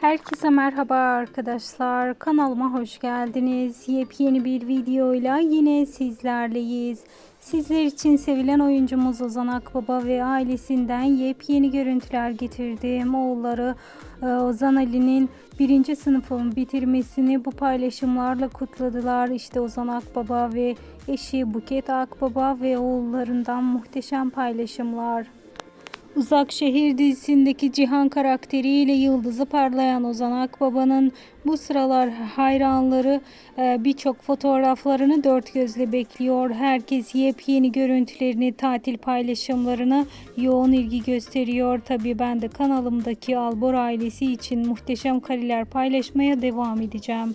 Herkese merhaba arkadaşlar. Kanalıma hoş geldiniz. Yepyeni bir videoyla yine sizlerleyiz. Sizler için sevilen oyuncumuz Ozan Akbaba ve ailesinden yepyeni görüntüler getirdim. Oğulları e, Ozan Ali'nin birinci sınıfın bitirmesini bu paylaşımlarla kutladılar. İşte Ozan Akbaba ve eşi Buket Akbaba ve oğullarından muhteşem paylaşımlar. Uzak Şehir dizisindeki Cihan karakteriyle yıldızı parlayan Ozan Akbaba'nın bu sıralar hayranları e, birçok fotoğraflarını dört gözle bekliyor. Herkes yepyeni görüntülerini, tatil paylaşımlarını yoğun ilgi gösteriyor. Tabii ben de kanalımdaki Albor ailesi için muhteşem kareler paylaşmaya devam edeceğim.